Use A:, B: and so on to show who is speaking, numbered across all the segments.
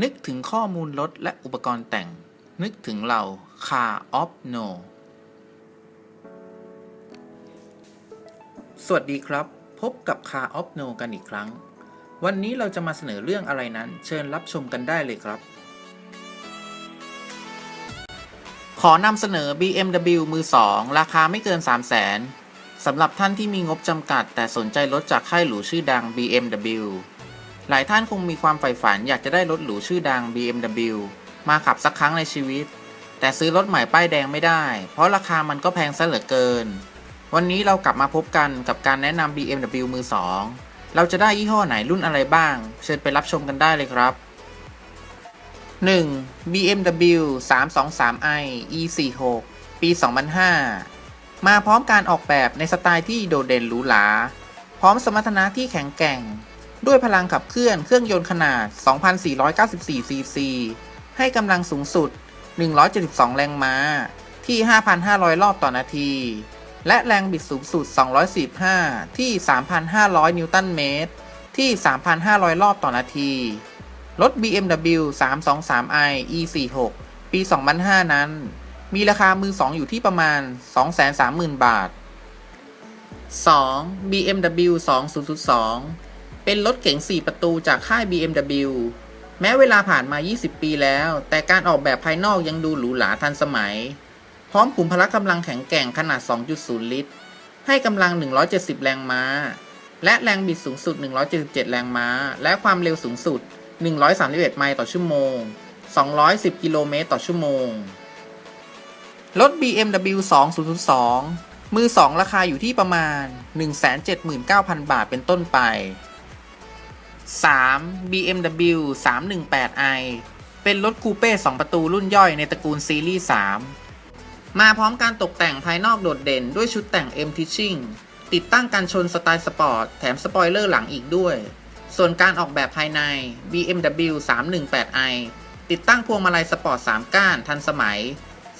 A: นึกถึงข้อมูลรถและอุปกรณ์แต่ง นึกถึงเรา Car of No สวัสดีครับ พบกับ Car of No กันอีกครั้ง วันนี้เราจะมาเสนอเรื่องอะไรนั้น เชิญรับชมกันได้เลยครับ ขอนำเสนอ BMW มือ 2 ราคาไม่เกิน 3 0 0 0 0 0สำหรับท่านที่มีงบจำกัด แต่สนใจรถจากค่ายหรูชื่อดัง BMW หลายท่านคงมีความใฝ่ฝันอยากจะได้รถหรูชื่อดัง BMW มาขับสักครั้งในชีวิต แต่ซื้อรถใหม่ป้ายแดงไม่ได้ เพราะราคามันก็แพงซะเหลือเกิน วันนี้เรากลับมาพบกันกับการแนะนำ BMW มือ2เราจะได้ยี่ห้อไหนรุ่นอะไรบ้าง เชิญไปรับชมกันได้เลยครับ 1. BMW 323i E46 ปี 2005 มาพร้อมการออกแบบในสไตล์ที่โดดเด่นหรูหรา พร้อมสมรรถนะที่แข็งแกร่ง ด้วยพลังขับเคลื่อนเครื่องยนต์ขนาด 2,494 ซีซี ให้กำลังสูงสุด 172 แรงม้า ที่ 5,500 รอบต่อนาที และแรงบิดสูงสุด 215 ที่ 3,500 นิวตันเมตร ที่ 3,500 รอบต่อนาที รถ BMW 323i E46 ปี 2005 นั้น มีราคามือ2อยู่ที่ประมาณ 230,000 บาท 2. BMW 2002 เป็นรถเก๋ง 4 ประตูจากค่าย BMW แม้เวลาผ่านมา 20 ปีแล้ว แต่การออกแบบภายนอกยังดูหรูหราทันสมัย พร้อมขุมพละกำลังแข็งแกร่งขนาด 2.0 ลิตร ให้กำลัง 170 แรงม้า และแรงบิดสูงสุด 177 แรงม้า และความเร็วสูงสุด 131 ไมล์ต่อชั่วโมง 210 กิโลเมตรต่อชั่วโมง รถ BMW 2002 มือ 2 ราคาอยู่ที่ประมาณ 179,000 บาทเป็นต้นไป 3. BMW 318i เป็นรถคูเป้ 2 ประตูรุ่นย่อยในตระกูลซีรีส์ 3 มาพร้อมการตกแต่งภายนอกโดดเด่นด้วยชุดแต่ง M Teaching ติดตั้งกันชนสไตล์สปอร์ต แถมสปอยเลอร์หลังอีกด้วย ส่วนการออกแบบภายใน BMW 318i ติดตั้งพวงมาลัยสปอร์ต 3 ก้านทันสมัย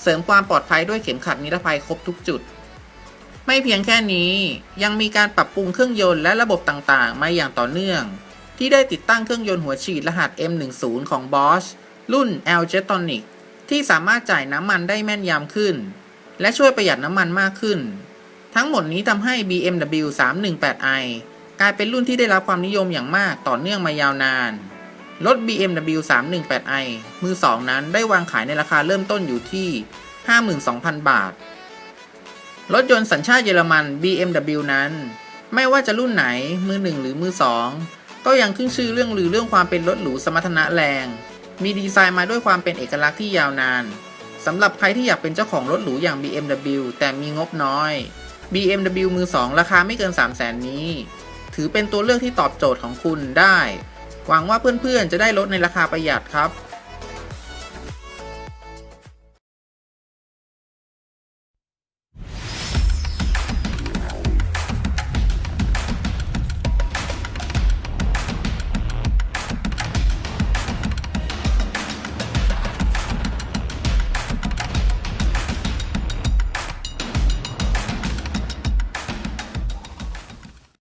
A: เสริมความปลอดภัยด้วยเข็มขัดนิรภัยครบทุกจุด ไม่เพียงแค่นี้ยังมีการปรับปรุงเครื่องยนต์และระบบต่างๆ มาอย่างต่อเนื่อง ที่ได้ติดตั้งเครื่องยนต์หัวฉีดรหัส M10 ของ Bosch รุ่น L Jetonic ที่สามารถจ่ายน้ำมันได้แม่นยำขึ้น และช่วยประหยัดน้ำมันมากขึ้น ทั้งหมดนี้ทำให้ BMW 318i กลายเป็นรุ่นที่ได้รับความนิยมอย่างมากต่อเนื่องมายาวนาน รถ BMW 318i มือ2นั้นได้วางขายในราคาเริ่มต้นอยู่ที่ 52,000 บาท รถยนต์สัญชาติเยอรมัน BMW นั้น ไม่ว่าจะรุ่นไหนมือ1หรือมือ2 ก็ยังขึ้นชื่อเรื่องหรือเรื่องความเป็นรถหรูสมรรถนะแรง มีดีไซน์มาด้วยความเป็นเอกลักษณ์ที่ยาวนานสำหรับใครที่อยากเป็นเจ้าของรถหรูอย่าง BMW แต่มีงบน้อย BMW มือ 2 ราคาไม่เกิน 3 0 0 0 0 0นี้ ถือเป็นตัวเลือกที่ตอบโจทย์ของคุณได้ หวังว่าเพื่อนๆ จะได้รถในราคาประหยัดครับ